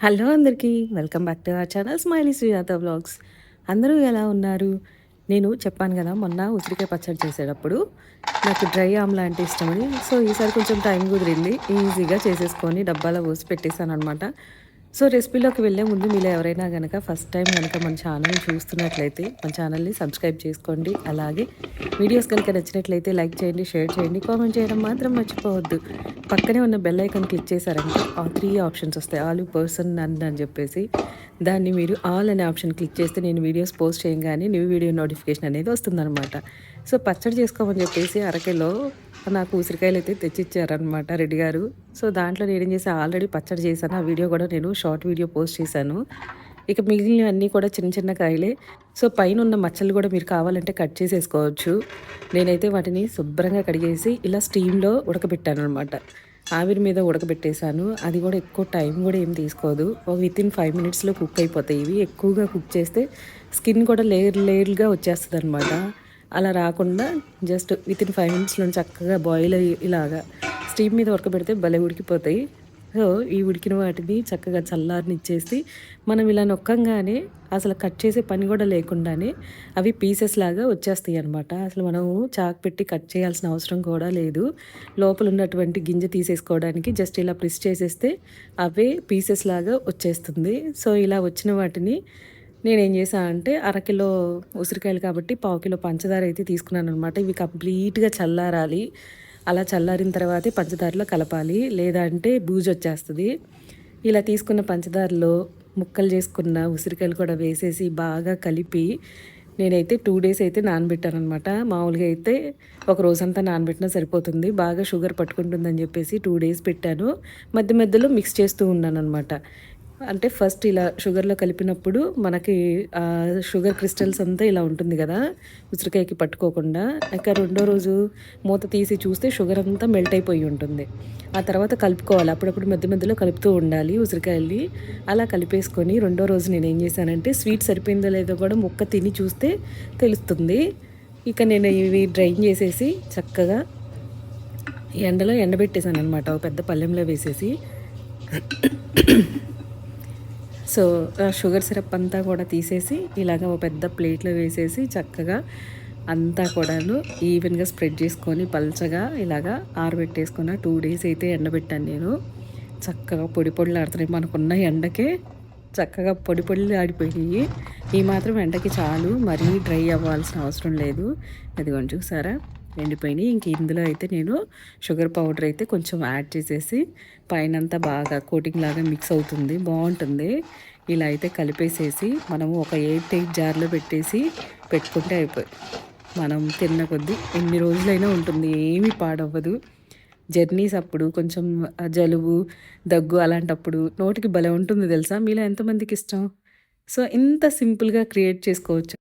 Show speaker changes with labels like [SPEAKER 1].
[SPEAKER 1] Hello అందరికీ welcome back to our channel smiley Sujatha vlogs. అందరూ ఎలా ఉన్నారు? నేను చెప్పాను కదా మొన్న ఉసిరికాయ పచ్చడి చేసేటప్పుడు నాకు డ్రై ఆమ్లా అంటే ఇష్టమని. సో ఈసారి కొంచెం టైం కుదిరింది ఈజీగా చేసేసుకొని డబ్బాలో పోసి పెట్టేశాను అనమాట సో రెసిపీలోకి వెళ్ళే ముందు మీరు ఎవరైనా కనుక ఫస్ట్ టైం కనుక మన ఛానల్ని చూస్తున్నట్లయితే మన ఛానల్ని సబ్స్క్రైబ్ చేసుకోండి. అలాగే వీడియోస్ కనుక నచ్చినట్లయితే లైక్ చేయండి షేర్ చేయండి కామెంట్ చేయడం మాత్రం మర్చిపోవద్దు. పక్కనే ఉన్న బెల్ ఐకాన్ క్లిక్ చేశారంటే ఆ త్రీ ఆప్షన్స్ వస్తాయి. ఆల్ పర్సన్ నన్ను అని చెప్పేసి. దాన్ని మీరు ఆల్ అనే ఆప్షన్ క్లిక్ చేస్తే నేను వీడియోస్ పోస్ట్ చేయగానే న్యూ వీడియో నోటిఫికేషన్ అనేది వస్తుందన్నమాట. సో పచ్చడి చేసుకోమని చెప్పేసి అరకెలో నాకు ఉసిరికాయలు అయితే తెచ్చిచ్చారనమాట రెడ్డి గారు. సో దాంట్లో నేనేం చేసి ఆల్రెడీ పచ్చడి చేశాను. ఆ వీడియో కూడా నేను షార్ట్ వీడియో పోస్ట్ చేశాను. ఇక మిగిలినవన్నీ కూడా చిన్న చిన్న కాయలే. సో పైన ఉన్న మచ్చలు కూడా మీరు కావాలంటే కట్ చేసేసుకోవచ్చు. నేనైతే వాటిని శుభ్రంగా కడిగేసి ఇలా స్టీమ్లో ఉడకబెట్టాను అనమాట ఆవిరి మీద ఉడకబెట్టేశాను. అది కూడా ఎక్కువ టైం కూడా ఏం తీసుకోదు. విత్ ఇన్ ఫైవ్ మినిట్స్లో కుక్ అయిపోతాయి. ఇవి ఎక్కువగా కుక్ చేస్తే స్కిన్ కూడా లేయర్ లేయర్గా వచ్చేస్తుంది అనమాట అలా రాకుండా జస్ట్ విత్ ఇన్ ఫైవ్ మినిట్స్లో చక్కగా బాయిల్ అయ్యి ఇలాగా స్టీమ్ మీద ఉడకబెడితే భలే ఉడికిపోతాయి. సో ఈ ఉడికిన వాటిని చక్కగా చల్లారనిచ్చేసి మనం ఇలా నొక్కంగానే అసలు కట్ చేసే పని కూడా లేకుండానే అవి పీసెస్ లాగా వచ్చేస్తాయి అనమాట అసలు మనం చాక్ పెట్టి కట్ చేయాల్సిన అవసరం కూడా లేదు. లోపల ఉన్నటువంటి గింజ తీసేసుకోవడానికి జస్ట్ ఇలా ప్రెస్ చేసేస్తే అవే పీసెస్ లాగా వచ్చేస్తుంది. సో ఇలా వచ్చిన వాటిని నేనేం చేశాను అంటే అరకిలో ఉసిరికాయలు కాబట్టి పావు కిలో పంచదార అయితే తీసుకున్నాను అనమాట ఇవి కంప్లీట్గా చల్లారాలి. అలా చల్లారిన తర్వాతే పంచదారలో కలపాలి. లేదంటే బూజు వచ్చేస్తుంది. ఇలా తీసుకున్న పంచదారలో ముక్కలు చేసుకున్న ఉసిరికాయలు కూడా వేసేసి బాగా కలిపి నేనైతే టూ డేస్ అయితే నానబెట్టాను అనమాట మామూలుగా అయితే ఒక రోజంతా నానబెట్టినా సరిపోతుంది. బాగా షుగర్ పట్టుకుంటుందని చెప్పేసి టూ డేస్ పెట్టాను. మధ్య మధ్యలో మిక్స్ చేస్తూ ఉన్నాను అనమాట అంటే ఫస్ట్ ఇలా షుగర్లో కలిపినప్పుడు మనకి షుగర్ క్రిస్టల్స్ అంతా ఇలా ఉంటుంది కదా ఉసిరికాయకి పట్టుకోకుండా. ఇక రెండో రోజు మూత తీసి చూస్తే షుగర్ అంతా మెల్ట్ అయిపోయి ఉంటుంది. ఆ తర్వాత కలుపుకోవాలి. అప్పుడప్పుడు మధ్య మధ్యలో కలుపుతూ ఉండాలి ఉసిరికాయల్ని. అలా కలిపేసుకొని రెండో రోజు నేను ఏం చేశానంటే స్వీట్ సరిపోయిందో లేదో కూడా ముక్క తిని చూస్తే తెలుస్తుంది. ఇక నేను ఇవి డ్రైన్ చేసేసి చక్కగా ఎండలో ఎండబెట్టేశాను అనమాట పెద్ద పల్లెంలో వేసేసి. సో షుగర్ సిరప్ అంతా కూడా తీసేసి ఇలాగ ఒక పెద్ద ప్లేట్లో వేసేసి చక్కగా అంతా కూడాను ఈవెన్గా స్ప్రెడ్ చేసుకొని పల్చగా ఇలాగా ఆరబెట్టేసుకున్న టూ డేస్ అయితే ఎండబెట్టాను నేను. చక్కగా పొడి పొడులు ఆడుతున్నాయి. మనకున్న ఎండకే చక్కగా పొడి పొడులు ఆడిపోయినాయి. ఈ మాత్రం ఎండకి చాలు. మరీ డ్రై అవ్వాల్సిన అవసరం లేదు. అది కొంచెం చూసారా? ఎండిపోయినాయి ఇంక ఇందులో అయితే నేను షుగర్ పౌడర్ అయితే కొంచెం యాడ్ చేసేసి పైనంతా బాగా కోటింగ్ లాగా మిక్స్ అవుతుంది. బాగుంటుంది. ఇలా అయితే కలిపేసేసి మనము ఒక ఎయిట్ ఎయిట్ జార్లో పెట్టేసి పెట్టుకుంటే అయిపోయి మనం తిన్న కొద్దీ ఎన్ని రోజులైనా ఉంటుంది. ఏమీ పాడవ్వదు. జర్నీస్ అప్పుడు కొంచెం జలుబు దగ్గు అలాంటప్పుడు నోటికి భలే ఉంటుంది తెలుసా? మీలో ఎంతమందికి ఇష్టం? సో ఇంత సింపుల్గా క్రియేట్ చేసుకోవచ్చు.